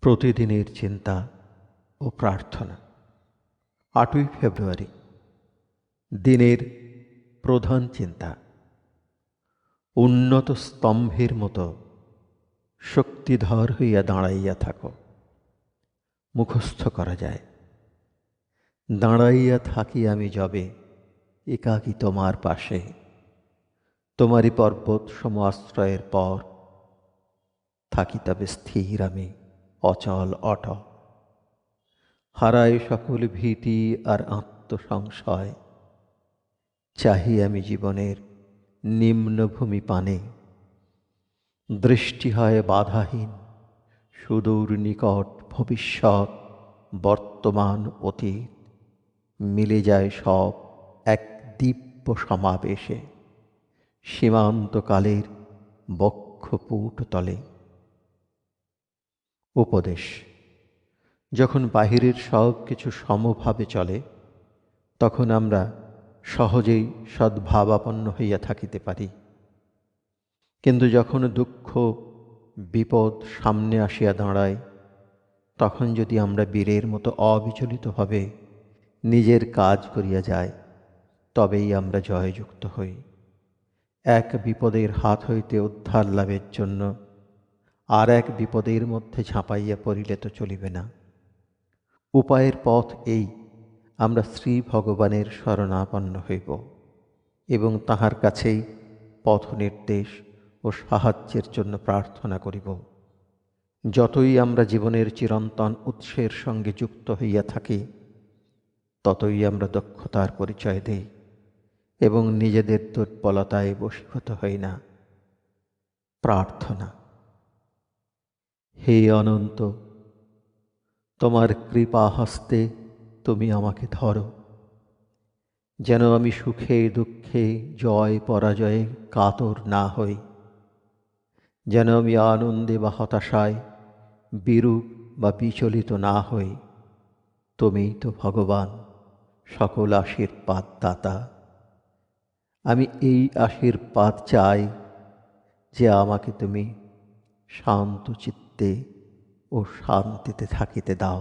প্রতিদিনের চিন্তা ও প্রার্থনা। আটই ফেব্রুয়ারি, দিনের প্রধান চিন্তা। উন্নত স্তম্ভের মতো শক্তিধর হইয়া দাঁড়াইয়া থাকো। মুখস্থ করা যায়। দাঁড়াইয়া থাকি আমি যবে একাকী তোমার পাশে। তোমারই পর্বত সম আশ্রয়ের পর থাকি তবে স্থির আমি। অচল অট হারায় সকল ভীতি আর আত্মসংশয়। চাহি আমি জীবনের নিম্নভূমি পানে। দৃষ্টি হয় বাধাহীন, সুদূর নিকট ভবিষ্যৎ, বর্তমান অতীত। মিলে যায় সব এক দিব্য সমাবেশে। সীমান্তকালের বক্ষপুট তলে। উপদেশ। যখন বাহিরের সব কিছু সমভাবে চলে, তখন আমরা সহজেই সদ্ভাবাপন্ন হইয়া থাকিতে পারি। কিন্তু যখন দুঃখ, বিপদ সামনে আসিয়া দাঁড়ায়, তখন যদি আমরা বীরের মতো অবিচলিতভাবে নিজের কাজ করিয়া যাই, তবেই আমরা জয়যুক্ত হই। এক বিপদের হাত হইতে উদ্ধার লাভের জন্য আর এক বিপদের মধ্যে ঝাঁপাইয়া পড়িলে তো চলিবে না। উপায়ের পথ এই, আমরা শ্রী ভগবানের শরণাপন্ন হইব এবং তাহার কাছেই পথ নির্দেশ ও সাহায্যের জন্য প্রার্থনা করিব। যতই আমরা জীবনের চিরন্তন উৎসের সঙ্গে যুক্ত হইয়া থাকি, ততই আমরা দক্ষতার পরিচয় দেই এবং নিজেদের দুর্বলতায় বশীভূত হই না। প্রার্থনা। হে অনন্ত, তোমার কৃপা হস্তে তুমি আমাকে ধরো। যেন আমি সুখে, দুঃখে, জয়, পরাজয়ে কাতর না হই। যেন আমি আনন্দে বা হতাশায় বিরূপ বা বিচলিত না হই। তুমিই তো ভগবান, সকল আশীর্বাদ দাতা আমি এই আশীর্বাদ চাই যে আমাকে তুমি শান্ত চিত্তে ও শান্তিতে থাকিতে দাও।